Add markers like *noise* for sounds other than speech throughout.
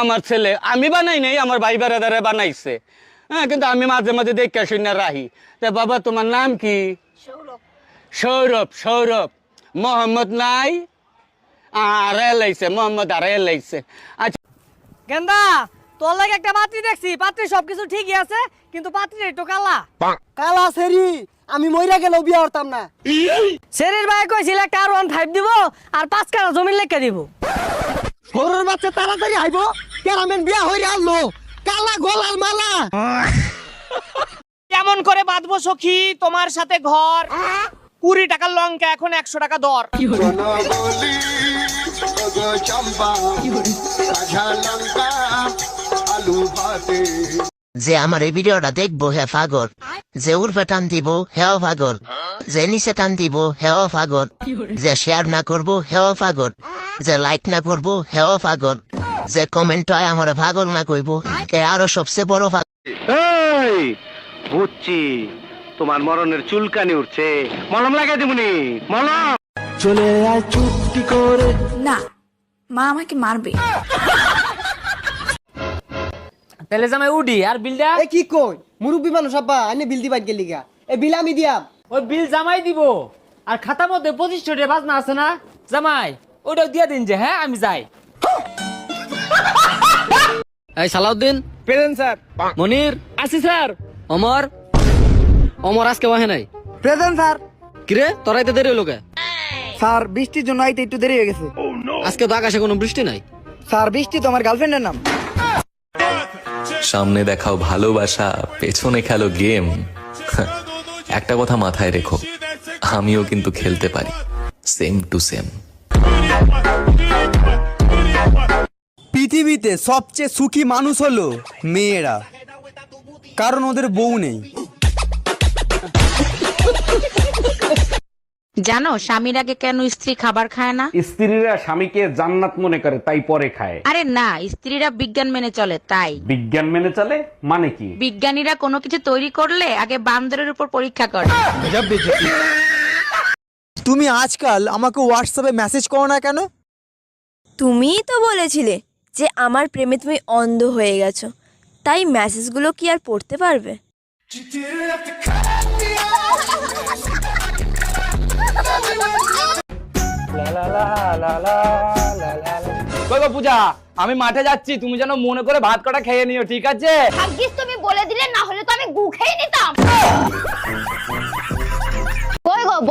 আমার ছেলে। আমি বানাই নাই আমার ভাই বেড়াদারে বানাইছে। হ্যাঁ কিন্তু আমি মাঝে মাঝে দেখে শুনে রাহি। তা বাবা তোমার নাম কি? সৌরভ। সৌরভ মোহাম্মদ নাই? আর এলাইছে মোহাম্মদ আর এলাইছে আচ্ছা। গেন্দা তোর লাগে একটা পাত্রী দেখছি। পাত্রী সবকিছু ঠিকই আছে কিন্তু পাত্রী একটু কালা। কালা সেরি আমি মইরা গেলেও বিয়া হতাম না। শরীর ভাই কইছিল একটা আর ওয়ান ফাইভ দিব আর পাঁচ কাটা জমিন লেখা দিব। সরুর বাচ্চা তাড়াতাড়ি আইব। কেরামেন বিয়া হইরে আনলো। কালা গোলাল মালা। কেমন করে বাঁধবো সখী? তোমার সাথে ঘর। কুড়ি টাকার লঙ্কা এখন একশো টাকা দর। চম্পা আলু ভাতে। যে আমার এই ভিডিওটা দেখব হে পাগল। যে উর্ফে টান দিব হেও পাগল। যে নিচে টান দিব হেও পাগল। যে শেয়ার না করব হেও পাগল। যে লাইক না করব হেও পাগল। যে কমেন্ট হয় আমার পাগল না কইব এ আরও সবচেয়ে বড় এই বুঝছি তোমার মরণের চুলকানি উঠছে। মলম লাগাই দিবনি মলম! না মা আমাকে মারবে। তাহলে জামাই উডি আর বিলটা? এ কি কই? মুরব্বী মানুষ আব্বা আইনে বিল দিবাই গেলি গা। এ বিল আমি দিয়াম। ওই বিল জামাই দিব। আর খাতার মধ্যে পঁচিশশো টাকা বাজনা আছে না? জামাই ওটাও দিয়ে দিন যে হ্যাঁ আমি যাই। এই সালাউদ্দিন। Present sir. মনির। আসি স্যার। অমর। অমর আজকে ওহে নাই। Present sir. কিরে তোরাইতে দেরি হলো কে? স্যার বৃষ্টির জন্য আইতে একটু দেরি হয়ে গেছে। আজকে তো আকাশে কোনো বৃষ্টি নাই। স্যার বৃষ্টি তো আমার গার্লফ্রেন্ডের নাম। সামনে দেখাও ভালোবাসা, পেছনে খেলো গেম। *laughs* একটা কথা মাথায় রেখো, আমিও কিন্তু খেলতে পারি। সেম টু সেম পৃথিবীতে সবচেয়ে সুখী মানুষ হলো মেয়েরা। কারণ ওদের বউ নেই। জানো স্বামীর আগে কেন স্ত্রী খাবার খায় না? স্ত্রীরা স্বামীকে জান্নাত মনে করে তাই পরে খায়। আরে না স্ত্রীরা বিজ্ঞান মেনে চলে তাই। বিজ্ঞান মেনে চলে মানে কি? বিজ্ঞানীরা কোনো কিছু তৈরি করলে আগে বান্দরের উপর পরীক্ষা করে। তুমি আজকাল আমাকে হোয়াটসঅ্যাপে মেসেজ করো না কেন? তুমিই তো বলেছিলে যে আমার প্রেমে তুমি অন্ধ হয়ে গেছো। তাই মেসেজগুলো কি আর পড়তে পারবে? পূজা? আমি মাঠে যাচ্ছি তুমি যেন মনে করে ভাত কটা খেয়ে নিও ঠিক আছে? ভাগ্যিস তুমি বলে দিলে না হলে তো আমি গু খেয়ে নিতাম। *laughs*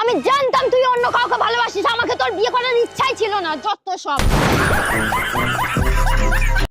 আমি জানতাম তুই অন্য কাউকে ভালোবাসিস, আমাকে তোর বিয়ে করার ইচ্ছাই ছিল না, যত সব।